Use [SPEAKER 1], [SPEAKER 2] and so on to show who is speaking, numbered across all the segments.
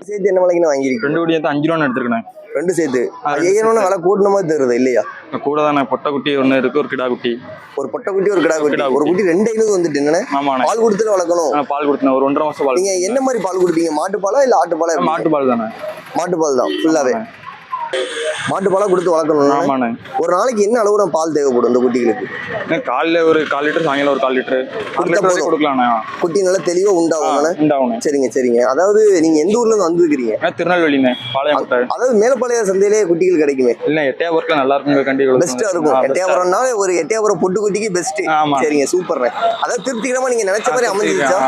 [SPEAKER 1] சேர்த்து என்ன விலைக்குன்னு வாங்கிருக்கீங்க
[SPEAKER 2] ரெண்டு வந்து அஞ்சு ரூபா எடுத்துருக்கேன்.
[SPEAKER 1] ரெண்டு சேர்த்து.
[SPEAKER 2] ஆ, ரெண்டு
[SPEAKER 1] ஐயாயிரம் விலை கூட்டின மாதிரி தருது இல்லையா?
[SPEAKER 2] கூட தானே பொட்டை குட்டி ஒன்று இருக்கு ஒரு கிடா குட்டி.
[SPEAKER 1] ஒரு பொட்டை குட்டி ஒரு கிடா குட்டி.
[SPEAKER 2] கிடா
[SPEAKER 1] ஒரு குட்டி ரெண்டு ஐநூறு வந்துட்டு
[SPEAKER 2] ஆமாண்ணே.
[SPEAKER 1] பால் கொடுத்துட்டு வளர்க்கணும்.
[SPEAKER 2] பால் கொடுத்தேன் ஒரு ஒன்றரை மாசம் பால்
[SPEAKER 1] நீங்க என்ன மாதிரி பால் கொடுப்பீங்க? மாட்டு பாலா இல்ல ஆட்டு பாலா?
[SPEAKER 2] மாட்டு பால் தானே.
[SPEAKER 1] மாட்டு பால் தான் ஃபுல்லாவே மாட்டு பாலா கொடுத்து வளர்க்கணும்
[SPEAKER 2] ஆமாண்ணே.
[SPEAKER 1] ஒரு நாளைக்கு என்ன அளவு பால் தேவைப்படும் இந்த குட்டிகளுக்கு?
[SPEAKER 2] காலைல ஒரு கால் லிட்டர் சாயங்காலம் ஒரு கால் லிட்டர்.
[SPEAKER 1] கொடுத்தா.
[SPEAKER 2] கொடுக்கலாண்ணே.
[SPEAKER 1] குட்டி நல்லா தெளிவா உண்டாகும்
[SPEAKER 2] உண்டாகணே
[SPEAKER 1] சரிங்க சரிங்க. அதாவது நீங்க எந்த ஊர்ல இருந்து வந்திருக்கிறீங்க?
[SPEAKER 2] திருநெல்வேலிண்ணே பாளையம் முட்டை
[SPEAKER 1] அதாவது மேலப்பாளைய சந்தையிலே குட்டிகள் கிடைக்குமே.
[SPEAKER 2] இல்லை எட்டையாபுரத்தில் நல்லா இருக்குங்க கண்டி
[SPEAKER 1] பெஸ்டா இருக்கும். எட்டையாபுரம்னா ஒரு எட்டையாபுரம் பொட்டு குட்டிக்கு பெஸ்ட்
[SPEAKER 2] ஆமா.
[SPEAKER 1] சரிங்க சூப்பர்ண்ணே. அதாவது திருப்திகரமா நீங்க நினைச்ச மாதிரி அமைஞ்சிருச்சா.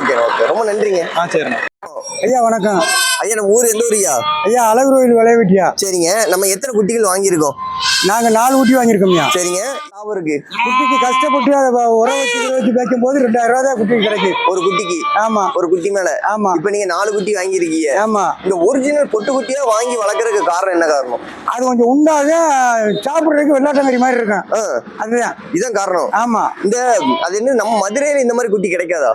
[SPEAKER 1] ஓகே ஓகே ரொம்ப நன்றிங்க.
[SPEAKER 2] ஆ சரிண்ணே.
[SPEAKER 3] ஐயா வணக்கம்.
[SPEAKER 1] ஐயா நம்ம ஊர் எந்த ஊரியா
[SPEAKER 3] ஐயா? அழகு கோயில் விளையாட்டியா
[SPEAKER 1] சரிங்க. நம்ம எத்தனை குட்டிகள் வாங்கியிருக்கோம்?
[SPEAKER 3] நாங்க நாலு ஊட்டி வாங்கியிருக்கோம்யா.
[SPEAKER 1] சரிங்க. இருக்கு.
[SPEAKER 3] குட்டிக்கு கஷ்டப்பட்டு அதை உரம் வச்சு வச்சு வைக்கும் போது ரெண்டாயிரம் ரூபா தான் குட்டிக்கு கிடைக்கும்
[SPEAKER 1] ஒரு குட்டிக்கு?
[SPEAKER 3] ஆமா.
[SPEAKER 1] ஒரு குட்டி மேல?
[SPEAKER 3] ஆமா.
[SPEAKER 1] இப்ப நீங்க நாலு குட்டி வாங்கியிருக்கீங்க.
[SPEAKER 3] ஆமா.
[SPEAKER 1] இந்த ஒரிஜினல் பொட்டு குட்டியா வாங்கி வளர்க்கறதுக்கு காரணம் என்ன காரணம்?
[SPEAKER 3] அது கொஞ்சம் உண்டாக சாப்பிட்றதுக்கு வெள்ளாட்டங்கறி மாதிரி இருக்கும். அதுதான்.
[SPEAKER 1] இதான் காரணம்.
[SPEAKER 3] ஆமா.
[SPEAKER 1] இந்த அது என்ன நம்ம மதுரையில இந்த மாதிரி குட்டி கிடைக்காதா?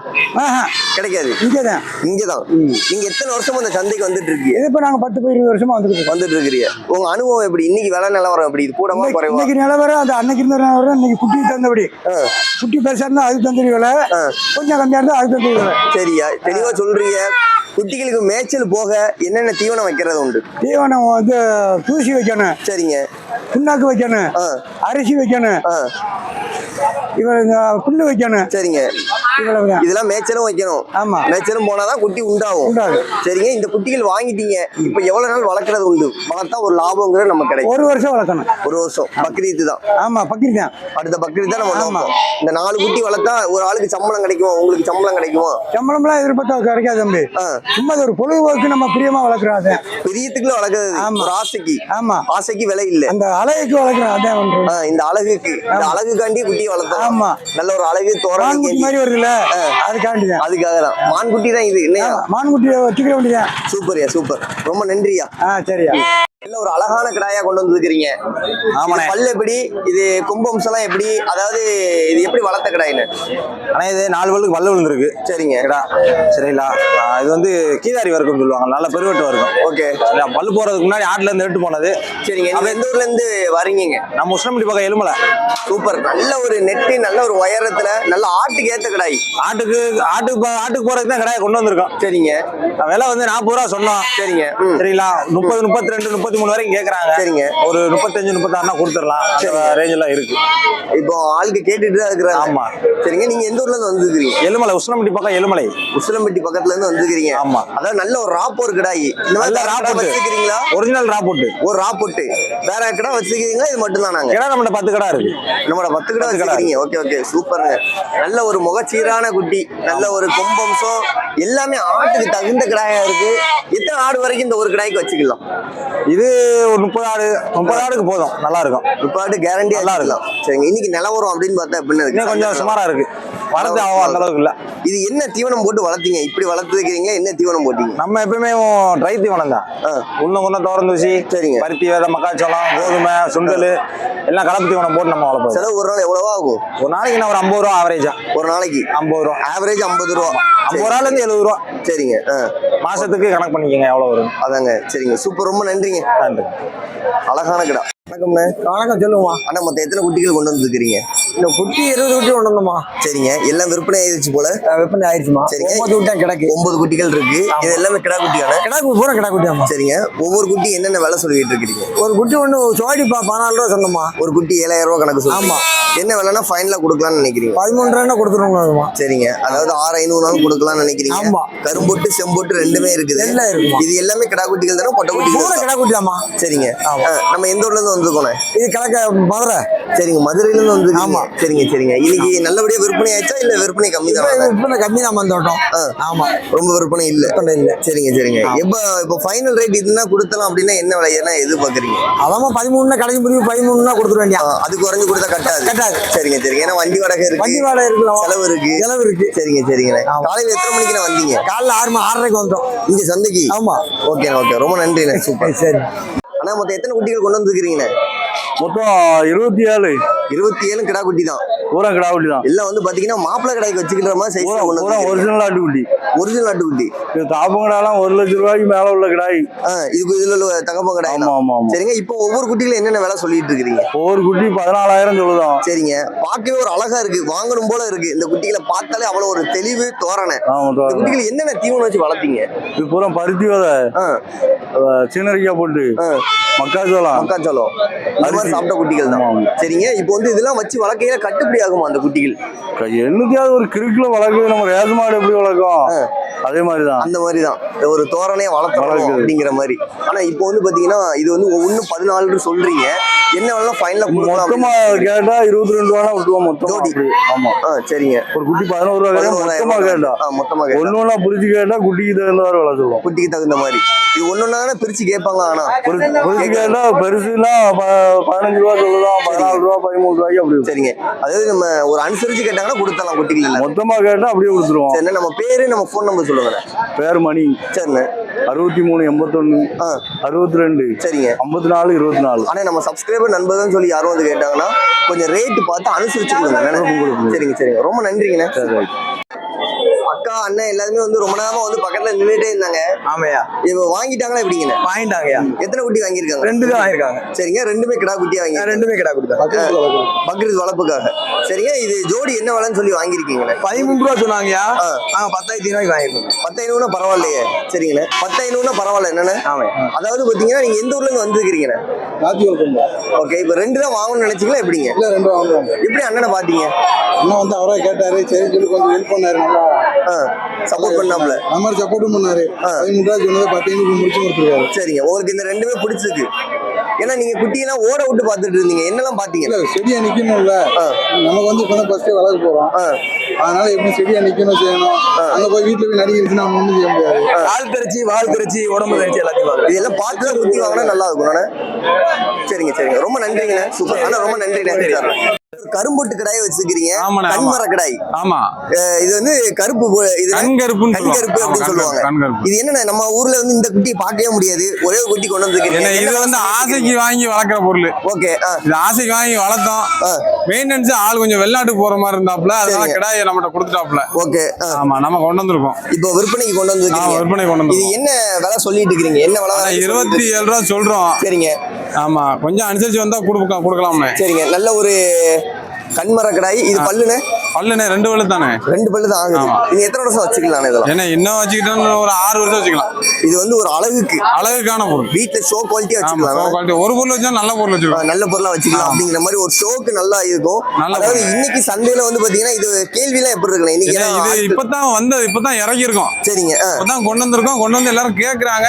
[SPEAKER 1] கிடைக்காது.
[SPEAKER 3] இங்கதான்.
[SPEAKER 1] இங்கதான். நீங்க எத்தனை வருஷமா இந்த சந்தைக்கு வந்துட்டு இருக்கீங்க?
[SPEAKER 3] இப்ப நாங்க பத்து இருபது வருஷமா வந்துட்டு
[SPEAKER 1] வந்துட்டு இருக்கிறீங்க. உங்க அனுபவம் எப்படி? இன்னைக்கு விலை நிலவரம் எப்படி இது
[SPEAKER 3] இன்னைக்கு-
[SPEAKER 1] குறைவா?
[SPEAKER 3] இன்னைக்கு நிலவரம் அது அன்னைக்கு இருந்த நிலவரம் இன்னைக்கு குட்டி தந்தபடி. குட்டி பெருசா இருந்தா அதுக்கு தந்தடி விலை. கொஞ்சம் கம்மியா இருந்தா அதுக்கு தந்தடி விலை.
[SPEAKER 1] சரியா தெளிவா சொல்றீங்க. குட்டிகளுக்கு மேய்ச்சல் போக என்னென்ன தீவனம் வைக்கிறது உண்டு?
[SPEAKER 3] தீவனம் வந்து தூசி வைக்கணும்.
[SPEAKER 1] சரிங்க.
[SPEAKER 3] புண்ணாக்கு வைக்கணும். அரிசி வைக்கணும். இந்த புல்லு வைக்கணும்.
[SPEAKER 1] சரிங்க. இதெல்லாம் மேய்ச்சலும் வைக்கணும்.
[SPEAKER 3] ஆமா.
[SPEAKER 1] மேய்ச்சலும் போனாதான் குட்டி உண்டாகும். சரிங்க இந்த குட்டிகள் வாங்கிட்டீங்க. இப்ப எவ்வளவு நாள் வளர்க்கறது உண்டு? வளர்த்தா ஒரு லாபங்கிறது நமக்கு கிடைக்கும்.
[SPEAKER 3] ஒரு வருஷம் வளர்க்கணும்.
[SPEAKER 1] ஒரு வருஷம். பக்ரீத்து தான்
[SPEAKER 3] ஆமா பக்கிரி தான்
[SPEAKER 1] அடுத்த பக்ரீத் தான் நம்ம
[SPEAKER 3] ஆமா.
[SPEAKER 1] இந்த நாலு குட்டி வளர்த்தா ஒரு ஆளுக்கு சம்பளம் கிடைக்குமா? உங்களுக்கு சம்பளம் கிடைக்குமா?
[SPEAKER 3] சம்பளம்லாம் எதிர்பார்த்தா கிடைக்காது தம்பி. சும்மா ஒரு பொழுதுபோக்கு நம்ம பிரியமா வளர்க்குறோம் அதை
[SPEAKER 1] பெரியத்துக்குள்ள வளர்க்கறது.
[SPEAKER 3] ஆமா.
[SPEAKER 1] ஒரு ஆசைக்கு.
[SPEAKER 3] ஆமா.
[SPEAKER 1] ஆசைக்கு விலை இல்ல.
[SPEAKER 3] அந்த அலைக்கு வளர்க்குறோம் அதான்
[SPEAKER 1] இந்த அழகுக்கு. இந்த அழகுக்காண்டி குட்டி வளர்த்தோம்.
[SPEAKER 3] ஆமா.
[SPEAKER 1] நல்ல ஒரு அழகு தோரணை
[SPEAKER 3] மாதிரி வருதுல்ல அதுக்காண்டி தான்
[SPEAKER 1] அதுக்காக தான் மான்குட்டி தான் இது இல்லையா
[SPEAKER 3] மான்குட்டியை வச்சுக்கிற வேண்டியதான்
[SPEAKER 1] சூப்பர்யா சூப்பர். ரொம்ப நன்றியா?
[SPEAKER 3] ஆ சரியா.
[SPEAKER 1] நல்ல ஒரு அழகான கிடாயா கொண்டு வந்திருக்கிறீங்க?
[SPEAKER 4] ஆமாண்ணே.
[SPEAKER 1] பல்லு எப்படி? இது கும்பம்ஸ் எல்லாம் எப்படி? அதாவது இது எப்படி வளர்த்த கிடாயின்னு?
[SPEAKER 4] ஆனா இது நாலு பல்லுக்கு பல்லு விழுந்திருக்கு.
[SPEAKER 1] சரிங்க.
[SPEAKER 4] கேடா. சரிங்களா? இது வந்து கீதாரி வர்க்கம் சொல்லுவாங்க. நல்ல பெருவெட்டு வர்க்கம்.
[SPEAKER 1] ஓகே.
[SPEAKER 4] சரியா பல்லு போறதுக்கு முன்னாடி ஆட்டுல இருந்து எடுத்து போனது.
[SPEAKER 1] சரிங்க. நீங்க எந்த ஊர்ல இருந்து வரீங்க
[SPEAKER 4] நம்ம உஷ்ணம்பட்டி பக்கம் எலுமலை
[SPEAKER 1] சூப்பர். நல்ல ஒரு நெட்டு நல்ல ஒரு உயரத்துல நல்ல ஆட்டுக்கு ஏத்த கிடாய்.
[SPEAKER 4] ஆட்டுக்கு ஆட்டுக்கு போ- ஆட்டுக்கு போறதுக்கு தான் கடையை கொண்டு வந்திருக்கோம்.
[SPEAKER 1] சரிங்க.
[SPEAKER 4] விலை வந்து நாற்பது ரூபா சொன்னோம்.
[SPEAKER 1] சரிங்க. ம்.
[SPEAKER 4] சரிங்களா? முப்பது முப்பத்தி ரெண்டு முப்பத்தி மூணு வரைக்கும் கேக்குறாங்க.
[SPEAKER 1] சரிங்க.
[SPEAKER 4] ஒரு முப்பத்தஞ்சு முப்பத்தாறுனா கொடுத்துடலாம். அந்த ரேஞ்சில் இருக்கு.
[SPEAKER 1] இப்போ ஆளுக்கு கேட்டுட்டு தான் இருக்கிறாங்க.
[SPEAKER 4] ஆமா.
[SPEAKER 1] சரிங்க. நீங்க எந்த ஊர்ல இருந்து வந்திருக்கிறீங்க
[SPEAKER 4] எலுமலை உஷ்ணம்பட்டி பக்கம் எலுமலை.
[SPEAKER 1] உசிலம்பட்டி பக்கத்துல இருந்து வந்திருக்கிறீங்க
[SPEAKER 4] ஆமா.
[SPEAKER 1] அதாவது நல்ல ஒரு ராப்போர் கிடாய். இந்த மாதிரி
[SPEAKER 4] ராப்போட்டு.
[SPEAKER 1] வச்சிருக்கிறீங்களா?
[SPEAKER 4] ஒரிஜினல் ராப்போட்டு
[SPEAKER 1] ஒரு ராப்போட்டு வேற கடை வச்சிருக்கீங்களா இது மட்டும் தான் நாங்க
[SPEAKER 4] கிடா நம்மகிட்ட பத்து கடை இருக்கு.
[SPEAKER 1] நம்மளோட பத்து கடை. வச்சிருக்கீங்க ஓகே ஓகே. சூப்பருங்க. நல்ல ஒரு முகச்சீரான குட்டி. நல்ல ஒரு கொம்பம்சம். எல்லாமே ஆட்டுக்கு தகுந்த கிடாயா இருக்கு. எத்தனை ஆடு வரைக்கும் இந்த ஒரு கிடாய்க்கு வச்சுக்கலாம்?
[SPEAKER 4] இது ஒரு முப்பது ஆடு முப்பது ஆடுக்கு போதும். நல்லா இருக்கும்
[SPEAKER 1] இப்ப ஆடு கேரண்டியா
[SPEAKER 4] நல்லா
[SPEAKER 1] இருக்கலாம் சரிங்க. இன்னைக்கு நிலவரம் அப்படின்னு பார்த்தா இருக்கு?
[SPEAKER 4] கொஞ்சம் சுமாரா இருக்கு. வளர்த்து அவ்வளோ அந்த அளவுக்கு இல்ல.
[SPEAKER 1] இது என்ன தீவனம் போட்டு வளர்த்தீங்க? இப்படி வளர்த்துக்கிறீங்க என்ன தீவனம் போட்டீங்க?
[SPEAKER 4] நம்ம எப்பயுமே ட்ரை தீவனம் தான். உள்ள குன்ன தோரந்தூசி
[SPEAKER 1] சரிங்க.
[SPEAKER 4] பருத்தி விதை மக்காச்சோளம் கோதுமை சுண்டல் எல்லாம் கலப்பு தீவனம் போட்டு நம்ம வளர்ப்போம்.
[SPEAKER 1] செலவு ஒரு நாள் எவ்வளவா ஆகும்?
[SPEAKER 4] ஒரு நாளைக்கு நான் ஒரு ஐம்பது ரூபா ஆவரேஜா
[SPEAKER 1] ஒரு நாளைக்கு?
[SPEAKER 4] ஐம்பது ரூபா.
[SPEAKER 1] ஆவரேஜ் ஐம்பது ரூபா.
[SPEAKER 4] ஐம்பது ரூபால இருந்து எழுபது ரூபா.
[SPEAKER 1] சரிங்க.
[SPEAKER 4] மாசத்துக்கு கணக்கு பண்ணிக்கோங்க எவ்வளவு வரும்.
[SPEAKER 1] அதாங்க. சரிங்க. சூப்பர். ரொம்ப நன்றிங்க.
[SPEAKER 4] நன்றி
[SPEAKER 1] அழகான கிடா. வணக்கம்ண்ணே.
[SPEAKER 3] வணக்கம் சொல்லுமா
[SPEAKER 1] அண்ணா மொத்தம் எத்தனை குட்டிகள் கொண்டு வந்துருக்கிறீங்க
[SPEAKER 3] இந்த குட்டி இருபது குட்டி கொண்டு வந்தோமா
[SPEAKER 1] சரிங்க. எல்லாம் விற்பனை ஆயிடுச்சு போல.
[SPEAKER 3] விற்பனை ஆயிடுச்சுமா?
[SPEAKER 1] சரிங்க.
[SPEAKER 3] ஒன்பது குட்டி கிடக்கு.
[SPEAKER 1] ஒன்பது குட்டிகள் இருக்கு. இது எல்லாமே கிடா குட்டியான?
[SPEAKER 3] கிடக்கு பூரா கிடா குட்டியாமா
[SPEAKER 1] சரிங்க. ஒவ்வொரு குட்டி என்னென்ன விலை சொல்லிட்டு இருக்கிறீங்க?
[SPEAKER 3] ஒரு குட்டி ஒன்று சோடி பா பதினாலு ரூபா சொன்னோமா
[SPEAKER 1] ஒரு குட்டி ஏழாயிரம் ரூபாய் கணக்கு
[SPEAKER 3] ஆமா.
[SPEAKER 1] என்ன விலைனா ஃபைனலா கொடுக்கலாம்னு நினைக்கிறீங்க?
[SPEAKER 3] பதிமூணு ரூபா கொடுத்துருவோங்கம்மா
[SPEAKER 1] சரிங்க. அதாவது ஆறு ஐநூறுனாலும் கொடுக்கலாம்னு நினைக்கிறீங்க.
[SPEAKER 3] ஆமா.
[SPEAKER 1] கரும்பொட்டு செம்பொட்டு ரெண்டுமே இருக்குது.
[SPEAKER 3] எல்லாம் இருக்குமா.
[SPEAKER 1] இது எல்லாமே கிடா குட்டிகள் தானே? பொட்டை
[SPEAKER 3] பூரா
[SPEAKER 1] குட்டிகள்
[SPEAKER 3] கிடா குட்டியாமா
[SPEAKER 1] சரிங்க. நம்ம எந்த ஊர்ல இருந்து வந்திருக்கோண்ணே
[SPEAKER 3] இது கிழக்க மதுரை.
[SPEAKER 1] சரிங்க மதுரையில இருந்து வந்து
[SPEAKER 3] ஆமா.
[SPEAKER 1] சரிங்க சரிங்க. இன்னைக்கு நல்லபடியா விற்பனை ஆயிடுச்சா? இல்ல விற்பனை கம்மி தானா?
[SPEAKER 3] விற்பனை கம்மி தான் வந்தோட்டம். ஆமா.
[SPEAKER 1] ரொம்ப விற்பனை இல்ல.
[SPEAKER 3] இல்லை.
[SPEAKER 1] சரிங்க சரிங்க. எப்ப இப்போ ஃபைனல் ரேட் இதுனா கொடுத்தலாம் அப்படின்னா என்ன விலை? என்ன எதிர்பார்க்குறீங்க.
[SPEAKER 3] அதாம்மா பதிமூணுனா கடைசி முடிவு பதிமூணுனா கொடுத்துட வேண்டியா
[SPEAKER 1] அது குறைஞ்சு கொடுத்தா கட்டாது.
[SPEAKER 3] கட்டாது.
[SPEAKER 1] சரிங்க சரிங்க. ஏன்னா வண்டி வாடகை இருக்கு.
[SPEAKER 3] வண்டி வாடகை இருக்கலாம்
[SPEAKER 1] செலவு இருக்கு.
[SPEAKER 3] செலவு இருக்கு.
[SPEAKER 1] சரிங்க சரிங்கண்ணே
[SPEAKER 3] ஆமா.
[SPEAKER 1] காலையில எத்தனை மணிக்கு வந்தீங்க?
[SPEAKER 3] காலைல ஆறு ஆறரைக்கு வந்தோம்
[SPEAKER 1] இங்க சந்தைக்கு?
[SPEAKER 3] ஆமா.
[SPEAKER 1] Okay okay. ரொம்ப நன்றிண்ணே. சூப்பர்.
[SPEAKER 3] சரி.
[SPEAKER 1] அண்ணா மொத்தம் எத்தனை குட்டிகள் கொண்டு வந்துருக்கிறீங்கண்ணே?
[SPEAKER 4] மொத்தம் இருபத்தி ஏழு.
[SPEAKER 1] இருபத்தி ஏழு கிடா குட்டி தான்.
[SPEAKER 5] பூரா கிடா குட்டி தான்.
[SPEAKER 1] எல்லாம் வந்து பாத்தீங்கன்னா மாப்பிள்ளை கடைக்கு வச்சுக்கிற மாதிரி சைஸ்
[SPEAKER 5] பூரா ஒரிஜினல் ஆட்டுக்குட்டி.
[SPEAKER 1] ஒரிஜினல் நாட்டுக்குட்டி
[SPEAKER 5] இது தாப்பங்கடாலாம் ஒரு லட்ச ரூபாய்க்கு மேல உள்ள கிடாய்.
[SPEAKER 1] இதுக்கு இதுல உள்ள தகப்ப கடை
[SPEAKER 5] ஆமா ஆமா
[SPEAKER 1] சரிங்க இப்போ ஒவ்வொரு குட்டிகளும் என்னென்ன விலை சொல்லிட்டு இருக்கிறீங்க?
[SPEAKER 5] ஒவ்வொரு குட்டி பதினாலாயிரம் சொல்லுதான்.
[SPEAKER 1] சரிங்க பார்க்கவே ஒரு அழகா இருக்கு. வாங்கணும் போல இருக்கு. இந்த குட்டிகளை பார்த்தாலே அவ்வளவு ஒரு தெளிவு தோரணை. குட்டிகள் என்னென்ன தீவனம் வச்சு வளர்த்தீங்க?
[SPEAKER 5] இது பூரா பருத்தி விதை. சீனரிக்காய் போட்டு. மக்காச்சோளம்.
[SPEAKER 1] மக்காச்சோளம்.
[SPEAKER 5] அரிசி.
[SPEAKER 1] சாப்பிட்ட குட்டிகள் தான். சரிங்க? இப்போ வந்து இதெல்லாம் வச்சு வளர்க்கையில கட்டுப்படி ஆகுமா அந்த குட்டிகள்?
[SPEAKER 5] என்னத்தையாவது ஒரு கிறுக்குல வளர்க்குது நம்ம ரேஸ் மாடு எப்படி வளர்க்கும்? அதே மாதிரிதான்.
[SPEAKER 1] அந்த மாதிரி தான் ஒரு தோரணையை வளர்த்தணும். அப்படிங்கிற மாதிரி. ஆனா இப்போ வந்து பாத்தீங்கன்னா இது வந்து ஒவ்வொன்றும் பதினாலு சொல்றீங்க. என்ன வேணா ஃபைனலா
[SPEAKER 5] மொத்தமா கேட்டா இருபத்தி ரெண்டு ரூபா விட்டுவோம் மொத்தமா
[SPEAKER 1] ஜோடி.
[SPEAKER 5] ஆமா.
[SPEAKER 1] ஆ சரிங்க.
[SPEAKER 5] ஒரு குட்டி பதினோரு ரூபா மொத்தமா கேட்டா.
[SPEAKER 1] ஆ, மொத்தமா கேட்டா.
[SPEAKER 5] ஒண்ணு ஒண்ணா புரிச்சு கேட்டா குட்டிக்கு தகுந்தவாறு விலை சொல்லுவோம்.
[SPEAKER 1] குட்டிக்கு தகுந்த மாதிரி. இது ஒன்னொன்னா பிரிச்சு கேட்பாங்க ஆனா.
[SPEAKER 5] புரிச்சு கேட்டா பெருசுலாம் ப- பதினஞ்சு ரூபா சொல்லுதான் பதினாலு ரூபா பதிமூணு ரூபாய்க்கு அப்படி.
[SPEAKER 1] சரிங்க. அதாவது நம்ம ஒரு அனுசரிச்சு கேட்டாங்கன்னா கொடுத்தலாம் குட்டிகள் எல்லாம்
[SPEAKER 5] மொத்தமா கேட்டா அப்படியே கொடுத்துருவோம்.
[SPEAKER 1] சரிண்ணே நம்ம பேரு நம்ம ஃபோன் நம்பர் சொல்லுங்கண்ணே
[SPEAKER 5] பேர் மணி.
[SPEAKER 1] சரிண்ணே.
[SPEAKER 5] அறுபத்தி மூணு எண்பத்தொன்னு அறுபத்தி ரெண்டு
[SPEAKER 1] சரிங்க.
[SPEAKER 5] ஐம்பத்தி நாலு இருபத்தி நாலு
[SPEAKER 1] ஆனா நம்ம சப்ஸ்கிரைபர் நண்பர்கள் சொல்லி யாரும் வந்து கேட்டாங்கன்னா கொஞ்சம் ரேட் பார்த்து அனுசரிச்சு கொடுங்க. சரிங்க சரிங்க. ரொம்ப நன்றிங்கண்ணே. அக்கா அண்ணன் எல்லாருமே வந்து ரொம்ப நேரமா வந்து பக்கத்துல நின்றுட்டே இருந்தாங்க.
[SPEAKER 6] ஆமையா?
[SPEAKER 1] இப்போ வாங்கிட்டாங்களா எப்படிங்கண்ணே
[SPEAKER 6] வாங்கிட்டாங்கய்யா.
[SPEAKER 1] எத்தனை குட்டி வாங்கியிருக்காங்க?
[SPEAKER 6] ரெண்டு தான் வாங்கியிருக்காங்க.
[SPEAKER 1] சரிங்க ரெண்டுமே கிடா குட்டியா வாங்கி
[SPEAKER 6] ரெண்டுமே கிடா கொடுத்தேன்
[SPEAKER 1] பக்ரீத் வளர்ப்புக்காக. சரிங்க இது ஜோடி என்ன விலைன்னு சொல்லி வாங்கியிருக்கீங்கண்ணே
[SPEAKER 6] பதிமூணு ரூபா சொன்னாங்கய்யா.
[SPEAKER 1] ஆ.
[SPEAKER 6] நாங்க பத்தாயிரத்தி ரூபாய்க்கு வாங்கியிருக்கோம்.
[SPEAKER 1] பத்தாயிரம்னா பரவாயில்லையே. சரிங்கண்ணே பத்தாயிரம்னா பரவாயில்ல என்னண்ணே
[SPEAKER 6] ஆமாம்
[SPEAKER 1] அதாவது பாத்தீங்கன்னா நீங்க எந்த ஊர்ல இருந்து வந்திருக்கிறீங்கண்ணே ஓகே இப்போ ரெண்டு தான் வாங்கணும்னு நினைச்சீங்களா எப்படிங்க?
[SPEAKER 7] இல்ல ரெண்டு வாங்குவாங்க
[SPEAKER 1] எப்படி அண்ணனை பாத்தீங்க?
[SPEAKER 7] அண்ணா வந்து அவரா கேட்டாரு சரின்னு சொல்லி கொஞ்சம் ஹெல்ப் பண்ணாரு நல்லா
[SPEAKER 1] சப்போர்ட் பண்ணாப்ல
[SPEAKER 7] அது மாதிரி சப்போர்ட்டும் பண்ணாரு. பதிமூணு ரூபா சொன்னதை பத்து ஐநூறு முடிச்சு கொடுத்துருக்காரு.
[SPEAKER 1] சரிங்க. உங்களுக்கு இந்த ரெண்டுமே பிடிச்சிருக்கு. ஏன்னா நீங்க குட்டியெல்லாம் ஓட விட்டு பார்த்துட்டு இருந்தீங்க. என்னெல்லாம் பாத்தீங்க
[SPEAKER 7] இல்ல செடியா நிக்கணும்ல.
[SPEAKER 1] ஆ.
[SPEAKER 7] நமக்கு வந்து இப்பதான் ஃபர்ஸ்ட் வளர்க்க போறோம்.
[SPEAKER 1] ஆ.
[SPEAKER 7] அதனால எப்படி செடியா நிக்கணும் செய்யணும்? அங்க போய் வீட்டுல போய் நடிக்கிறதுனா நம்ம ஒண்ணும் செய்ய முடியாது.
[SPEAKER 6] கால் தெரிச்சு வால் தெரிச்சு உடம்பு தெரிச்சு எல்லாத்தையும் பார்க்குறேன்
[SPEAKER 1] இதெல்லாம் பார்த்து தான் குட்டி வாங்கினா நல்லா இருக்கும் அண்ணே. சரிங்க சரிங்க. ரொம்ப நன்றிங்கண்ணே சூப்பர். அண்ணா ரொம்ப நன்றிண்ணே சார். கரும்பொட்டு கடாயை
[SPEAKER 8] ஆமா.
[SPEAKER 1] கண்மர கடாய்
[SPEAKER 8] ஆமா
[SPEAKER 1] இது வந்து கருப்பு இது
[SPEAKER 8] கண்கருப்புன்னு
[SPEAKER 1] கண்கருப்பு அப்படின்னு சொல்லுவாங்க.
[SPEAKER 8] கண்கருப்பு
[SPEAKER 1] இது என்னண்ணே நம்ம ஊர்ல வந்து இந்த குட்டியை பார்க்கவே முடியாது. ஒரே ஒரு குட்டி கொண்டு
[SPEAKER 8] ஏன்னா இது வந்து
[SPEAKER 1] வந்து
[SPEAKER 8] ஆசைக்கு வாங்கி வளர்க்குற பொருள்.
[SPEAKER 1] ஓகே
[SPEAKER 8] இது ஆசைக்கு வாங்கி வளர்த்தோம். மெயின்டெனன்ஸ் ஆள் கொஞ்சம் வெளிநாட்டுக்கு போற மாதிரி இருந்தாப்ல அதனால. கிடாயை நம்மகிட்ட கொடுத்துட்டாப்ல
[SPEAKER 1] ஓகே
[SPEAKER 8] ஆமா நம்ம கொண்டு வந்திருக்கோம்.
[SPEAKER 1] இப்போ விற்பனைக்கு கொண்டு
[SPEAKER 8] ஆ
[SPEAKER 1] வந்து
[SPEAKER 8] விற்பனை கொண்டு
[SPEAKER 1] இது
[SPEAKER 8] வந்திருக்கோம்
[SPEAKER 1] என்ன விலை சொல்லிட்டு இருக்கிறீங்க? என்ன விலை
[SPEAKER 8] இருபத்தி ஏழு ரூபா சொல்றோம்.
[SPEAKER 1] சரிங்க.
[SPEAKER 8] ஆமா கொஞ்சம் அனுசரிச்சு வந்தா கொடுக்க கொடுக்கலாம்ண்ணே.
[SPEAKER 1] சரிங்க. நல்ல ஒரு கண்மர கடாய் இது பல்லுண்ணே
[SPEAKER 8] பல்லுண்ணே ரெண்டு பல்லு தானே?
[SPEAKER 1] ரெண்டு பல்லு தான் ஆகுது. நீங்க எத்தனை வருஷம் வச்சுக்கலாம் இதெல்லாம்?
[SPEAKER 8] ஏன்னா இன்னும் வச்சுக்கிட்டோம்னு ஒரு ஆறு வருஷம் வச்சுக்கலாம்.
[SPEAKER 1] இது வந்து ஒரு அழகுக்கு.
[SPEAKER 8] அழகுக்கான பொருள்.
[SPEAKER 1] வீட்டுல ஷோ குவாலிட்டியா வச்சுக்கலாம்.
[SPEAKER 8] குவாலிட்டி ஒரு பொருள் வச்சா நல்ல பொருள் வச்சுக்கலாம்.
[SPEAKER 1] நல்ல பொருளா வச்சுக்கலாம். அப்படிங்கிற மாதிரி ஒரு ஷோக்கு நல்லா இருக்கும்.
[SPEAKER 8] நல்ல
[SPEAKER 1] அதாவது. இன்னைக்கு சந்தையில வந்து பாத்தீங்கன்னா இது கேள்வி எல்லாம் எப்படி இருக்கலாம் இன்னைக்கு
[SPEAKER 8] ஏன்னா
[SPEAKER 1] ஏன்னா
[SPEAKER 8] இது இப்பதான் வந்தது இப்பதான் இறக்கி இருக்கோம்
[SPEAKER 1] சரிங்க.
[SPEAKER 8] இப்பதான் கொண்டு வந்திருக்கோம் கொண்டு வந்து எல்லாரும் கேக்குறாங்க.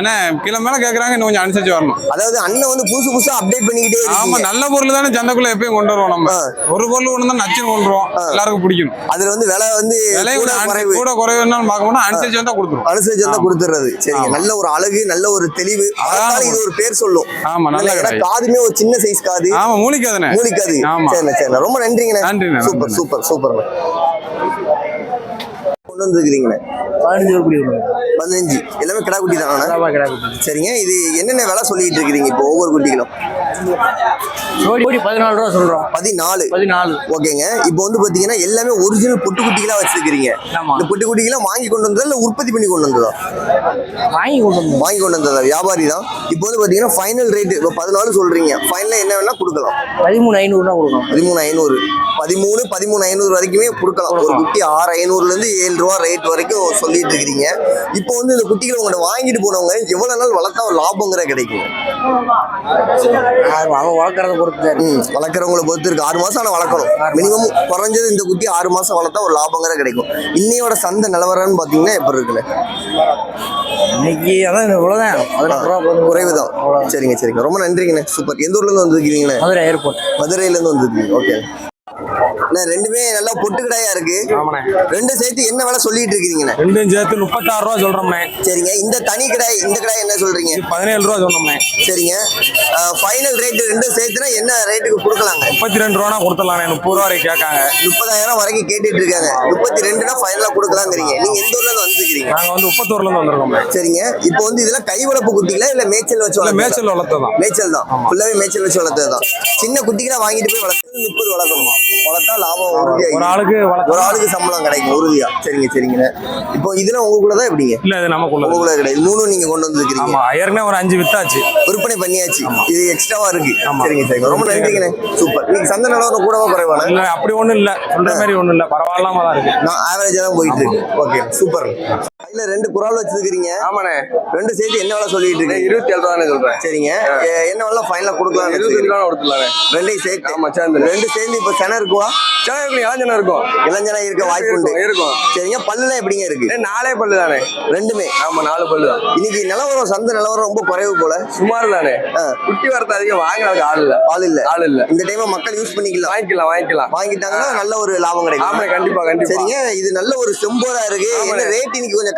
[SPEAKER 8] என்ன கிலோ மேல கேக்குறாங்க இன்னும் கொஞ்சம் அனுசரிச்சு வரணும்.
[SPEAKER 1] அதாவது அண்ணன் வந்து புதுசு புதுசா அப்டேட் பண்ணிக்கிட்டே
[SPEAKER 8] ஆமா நல்ல பொருள் தானே சந்தைக்குள்ள எப்பயும் கொண்டு வருவோம் நம்ம. ஒரு பொருள் கொண்டு வந்தா நச்சுன்னு கொண்டு வருவோம். எல்லாருக்கும் பிடிக்கணும்
[SPEAKER 1] அதுல வந்து விலை வந்து
[SPEAKER 8] விலை
[SPEAKER 1] கூட
[SPEAKER 8] கூட
[SPEAKER 1] குறைவு.
[SPEAKER 8] கூட குறைவுன்னு பார்க்க போனா அனுசரிச்சு வந்தா கொடுத்துரும்.
[SPEAKER 1] அனுசரிச்சு வந்தா. கொடுத்துறது சரிங்க. நல்ல ஒரு அழகு நல்ல ஒரு தெளிவு. அதனால இது ஒரு பேர் சொல்லும்.
[SPEAKER 8] ஆமா நல்ல
[SPEAKER 1] காதுமே ஒரு சின்ன சைஸ் காது.
[SPEAKER 8] ஆமா மூலிக்காதுண்ணே
[SPEAKER 1] மூலிக்காது
[SPEAKER 8] ஆமா.
[SPEAKER 1] சரிண்ணே சரிண்ணே. ரொம்ப நன்றிங்கண்ணே.
[SPEAKER 8] நன்றிண்ணே,
[SPEAKER 1] சூப்பர். Super super. கொண்டு
[SPEAKER 3] பதினஞ்சு குடி
[SPEAKER 1] பதினஞ்சு. எல்லாமே கிடா குட்டி தானே? சரிங்க. இது என்னென்ன விலை சொல்லிட்டு இருக்கிறீங்க இப்போ ஒவ்வொரு குட்டிகளும்?
[SPEAKER 3] ஜோடி பதினாலு ரூபா சொல்றோம்.
[SPEAKER 1] பதினாலு.
[SPEAKER 3] பதினாலு.
[SPEAKER 1] ஓகேங்க. இப்போ வந்து பாத்தீங்கன்னா எல்லாமே ஒரிஜினல் பொட்டு குட்டிகளா வச்சிருக்கிறீங்க.
[SPEAKER 3] ஆமா.
[SPEAKER 1] இந்த பொட்டு குட்டிகளாம் வாங்கி கொண்டு வந்ததா இல்ல உற்பத்தி பண்ணி கொண்டு வந்ததா?
[SPEAKER 3] வாங்கி கொண்டு வந்தோம்.
[SPEAKER 1] வாங்கி கொண்டு வந்ததா? வியாபாரி தான். இப்போ வந்து பாத்தீங்கன்னா ஃபைனல் ரேட் இப்போ பதினாலு சொல்றீங்க. ஃபைனலா என்ன வேணா கொடுக்கலாம்.
[SPEAKER 3] பதிமூணு ஐநூறுனா கொடுக்கணும்
[SPEAKER 1] பதிமூணு ஐநூறு. பதிமூணு பதிமூணு ஐநூறு வரைக்குமே கொடுக்கலாம். ஒரு குட்டி ஆறு ஐநூறுல இருந்து ஏழு ரூபா ரேட் வரைக்கும் சொல்லிட்டு இருக்கிறீங்க இப்போ வந்து இந்த குட்டிகளை உங்கள்ட்ட வாங்கிட்டு போனவங்க எவ்வளவு நாள் வளர்த்தா லாபங்கிற கிடைக்கும்
[SPEAKER 3] அவன் வளர்க்கறத பொறுத்து
[SPEAKER 1] ம் வளர்க்குறவங்கள பொறுத்து இருக்கு. ஆறு மாசம் ஆனால் வளர்க்கணும். மினிமம் குறைஞ்சது இந்த குட்டி ஆறு மாசம் வளர்த்தா ஒரு லாபங்கிற கிடைக்கும். இன்னையோட சந்தை நிலவரம்னு பார்த்தீங்கன்னா எப்படி இருக்குண்ணே
[SPEAKER 3] இன்னைக்கு அதான் பதினாறு ரூபா
[SPEAKER 1] குறைவு தான் சரிங்க சரிங்க. ரொம்ப நன்றிங்கண்ணே. சூப்பர். எந்த ஊர்ல இருந்து வந்திருக்கீங்கண்ணே?
[SPEAKER 3] மதுரை ஏர்போர்ட்.
[SPEAKER 1] மதுரையில இருந்து வந்திருக்கீங்க. ஓகே. ரெண்டுமே நல்லா பொட்டு கடாயா இருக்கு ரெண்டும் சேர்த்து என்ன விலை சொல்லிட்டு இருக்கிறீங்கண்ணே
[SPEAKER 8] ரெண்டும் சேர்த்து முப்பத்தாறு ரூபா சொல்றோம்ண்ணே.
[SPEAKER 1] சரிங்க. இந்த தனி கடாய் இந்த கடாய் என்ன சொல்றீங்க?
[SPEAKER 8] பதினேழு ரூபா சொன்னோம்ண்ணே.
[SPEAKER 1] சரிங்க. ஃபைனல் ரேட் ரெண்டும் சேர்த்துனா என்ன ரேட்டுக்கு கொடுக்கலாங்க?
[SPEAKER 8] முப்பத்தி ரெண்டு ரூபா கொடுத்துடலாண்ணே. முப்பது ரூபா கேட்காங்க.
[SPEAKER 1] முப்பதாயிரம் வரைக்கும் கேட்டுட்டு இருக்காங்க. முப்பத்தி ரெண்டுனா ஃபைனலா கொடுக்கலாங்கிறீங்க. நீங்க எந்த ஊர்ல இருந்து வந்திருக்கீங்க
[SPEAKER 8] நாங்க வந்து முப்பத்தூர்ல இருந்து வந்திருக்கோம்ண்ணே.
[SPEAKER 1] சரிங்க. இப்போ வந்து இதெல்லாம் கை வளர்ப்பு குட்டிகளா இல்ல மேய்ச்சல் வச்சு?
[SPEAKER 8] மேய்ச்சல் வளர்த்ததான்
[SPEAKER 1] மேய்ச்சல் தான். ஃபுல்லாவே மேய்ச்சல் வச்சு வளர்த்தது தான். சின்ன குட்டிகளா வாங்கிட்டு போய் வளர்த்து முப்பது வளர்க்கணுமா. வளர்த்தா லாபம் உறுதியா
[SPEAKER 4] ஒரு ஆளுக்கு
[SPEAKER 1] ஒரு
[SPEAKER 4] வளர்த்தா
[SPEAKER 1] ஆளுக்கு சம்பளம் கிடைக்கும் உறுதியா. சரிங்க சரிங்கண்ணே இப்போ இதெல்லாம் உங்களுக்குள்ளதான் எப்படிங்க?
[SPEAKER 4] இல்ல இது நமக்குள்ள
[SPEAKER 1] உங்களுக்குள்ள கிடையாது. மூணும் நீங்க கொண்டு வந்துருக்கீங்க
[SPEAKER 4] ஏற்கனவே ஒரு அஞ்சு வித்தாச்சு.
[SPEAKER 1] விற்பனை பண்ணியாச்சு. இது எக்ஸ்ட்ராவா இருக்கு. சரிங்க சரிங்க. ரொம்ப நன்றிங்கண்ணே. சூப்பர். நீங்க சந்தை நிலவரம் கூடவா குறைவானே
[SPEAKER 4] இல்ல அப்படி ஒண்ணும் இல்ல. சொல்ற மாதிரி ஒண்ணும் இல்ல. பரவாயில்லாம தான் இருக்கு.
[SPEAKER 1] நான் ஆவரேஜா தான் போயிட்டு இருக்கு. ஓகே சூப்பர் கையில ரெண்டு குரால் வச்சிருக்கீங்க
[SPEAKER 6] ஆமாண்ணே.
[SPEAKER 1] ரெண்டு சேர்த்து என்ன வேலை சொல்லிட்டு இருக்கீங்க?
[SPEAKER 6] இருபத்தி ஏழு ரூபாண்ணே சொல்றேன்
[SPEAKER 1] சரிங்க என்ன வேலை ஃபைனலா கொடுக்கலாம்
[SPEAKER 6] இருபத்தஞ்சு ரூபா கொடுத்துடலாண்ணே.
[SPEAKER 1] ரெண்டையும் சேர்த்து.
[SPEAKER 6] ஆமா சேர்ந்து.
[SPEAKER 1] ரெண்டு சேர்ந்து இப்ப சென இருக்குவா?
[SPEAKER 6] சேனல் இருக்கும் இளஞ்சனா இருக்கும்.
[SPEAKER 1] இளைஞனா இருக்க வாய்ப்பு உண்டு.
[SPEAKER 6] இருக்கும்
[SPEAKER 1] சரிங்க பல்லுல எப்படிங்க இருக்கு?
[SPEAKER 6] நாலே பல்லு தானே
[SPEAKER 1] ரெண்டுமே.
[SPEAKER 6] ஆமா நாலு பல்லு தான்.
[SPEAKER 1] இன்னைக்கு நிலவரம் சந்தை நிலவரம் ரொம்ப குறைவு போல.
[SPEAKER 6] சுமார் தானே. குட்டி வரத்து அதிகம் வாங்குறதுக்கு ஆள் இல்ல.
[SPEAKER 1] ஆள் இல்ல.
[SPEAKER 6] ஆள் இல்ல.
[SPEAKER 1] இந்த டைம் மக்கள் யூஸ் பண்ணிக்கலாம்.
[SPEAKER 6] வாங்கிக்கலாம் வாங்கிக்கலாம்.
[SPEAKER 1] வாங்கிட்டாங்கன்னா நல்ல ஒரு லாபம் கிடைக்கும்.
[SPEAKER 6] ஆமாண்ணே கண்டிப்பா கண்டிப்பா.
[SPEAKER 1] சரிங்க இது நல்ல ஒரு செம்போரா இருக்கு. என்ன. ரேட் இன்னைக்கு கொஞ்சம்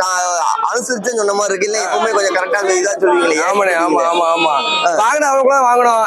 [SPEAKER 1] அனுசரிச்சுன்னு சொன்ன மாதிரி இருக்கு. இல்ல எப்பவுமே கொஞ்சம் கரெக்டா இதா சொல்லுவீங்களே
[SPEAKER 6] ஆமாண்ணே ஆமா ஆமா ஆமா. வாங்கினவங்க கூட வாங்கணும்.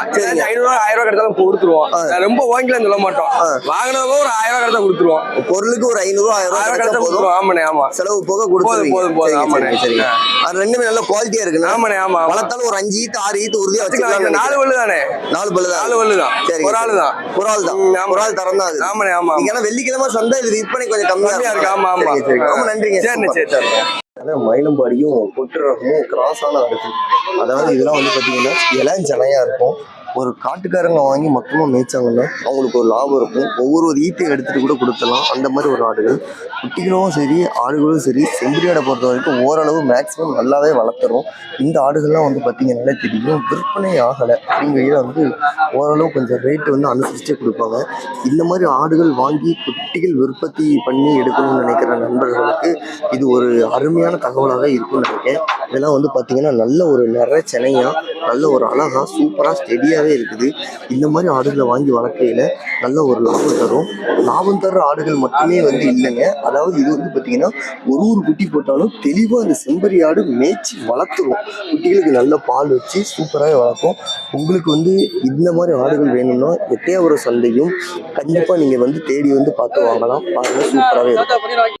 [SPEAKER 6] ஐநூறு ரூபா ஆயிரம் ரூபாய் கிடைச்சாலும் கொடுத்துருவோம். ரொம்ப வாங்கிக்கலாம்னு சொல்ல மாட்டோம். வாங்கினவங்க ஒரு ஆயிரம் ரூபாய் கிடைச்சா கொடுத்துருவோம்.
[SPEAKER 1] பொருளுக்கு ஒரு ஐநூறு ரூபா ஆயிரம் ரூபாய் கிடைச்சா போதும்.
[SPEAKER 6] கொடுத்துருவோம். ஆமாண்ணே ஆமா.
[SPEAKER 1] செலவு போக கொடுத்துருவீங்க.
[SPEAKER 6] போதும், போதும், ஆமாண்ணே.
[SPEAKER 1] சரிங்க. அது ரெண்டுமே நல்ல குவாலிட்டியா இருக்குண்ணா.
[SPEAKER 6] ஆமாண்ணே ஆமா
[SPEAKER 1] வளர்த்தாலும் ஒரு அஞ்சு ஈத்து ஆறு ஈத்து உறுதியா
[SPEAKER 6] வச்சுக்கலாம். நாலு பல்லு தானே
[SPEAKER 1] நாலு பல்லு தான்
[SPEAKER 6] நாலு பல்லு தான்
[SPEAKER 1] சரிங்க,
[SPEAKER 6] ஒரு ஆளு தான்
[SPEAKER 1] ஒரு ஆள் தான். ஒரு ஆள் தரம் தான்
[SPEAKER 6] ஆமாண்ணே ஆமா
[SPEAKER 1] ஏன்னா வெள்ளிக்கிழமை சந்தை இது விற்பனை கொஞ்சம் கம்மியா
[SPEAKER 6] இருக்கு. ஆமா ஆமா.
[SPEAKER 1] ரொம்ப நன்றிங்க.
[SPEAKER 6] சரி சரி.
[SPEAKER 1] அதான் மயிலம்பாடியும் பொட்டுரகமும் கிராஸான அடுக்கு அதாவது இதெல்லாம் வந்து பார்த்தீங்கன்னா இளஞ்சனையா இருக்கும். ஒரு காட்டுக்காரங்க வாங்கி மொத்தமாக மேய்ச்சாங்கன்னா அவங்களுக்கு ஒரு லாபம் இருக்கும். ஒவ்வொரு ஒரு ஈத்தையும் எடுத்துகிட்டு கூட கொடுத்தலாம் அந்த மாதிரி ஒரு ஆடுகள். குட்டிகளும் சரி ஆடுகளும் சரி செம்பரியாடை பொறுத்த வரைக்கும் ஓரளவு மேக்ஸிமம் நல்லாவே வளர்த்துறோம். இந்த ஆடுகள்லாம் வந்து பார்த்திங்கனாலே தெரியும். விற்பனை ஆகலை. அப்படிங்கையில் வந்து ஓரளவு கொஞ்சம் ரேட்டு வந்து அனுசரிச்சே கொடுப்பாங்க. இந்த மாதிரி ஆடுகள் வாங்கி குட்டிகள் விற்பத்தி பண்ணி எடுக்கணும்னு நினைக்கிற நண்பர்களுக்கு இது ஒரு அருமையான தகவலாக இருக்கும்னு நினைக்கிறேன். இதெல்லாம் வந்து பார்த்தீங்கன்னா நல்ல ஒரு நிற சென்னையா நல்ல ஒரு அழகாக சூப்பராக ஸ்டெடியாகவே இருக்குது. இந்த மாதிரி ஆடுகளை வாங்கி வளர்க்கையில் நல்ல ஒரு லாபம் தரும். லாபம் தர்ற ஆடுகள் மட்டுமே வந்து இல்லைங்க. அதாவது இது வந்து பார்த்தீங்கன்னா ஒரு ஒரு குட்டி போட்டாலும் தெளிவாக அந்த செம்பரி ஆடு மேய்ச்சி வளர்த்துரும். குட்டிகளுக்கு நல்ல பால் வச்சு சூப்பராகவே வளர்க்கும். உங்களுக்கு வந்து இந்த மாதிரி ஆடுகள் வேணும்னா எட்டையாபுரம் சந்தையும் கண்டிப்பாக நீங்கள் வந்து தேடி வந்து பார்த்து வாங்கலாம். பாருங்க சூப்பராகவே இருக்கும்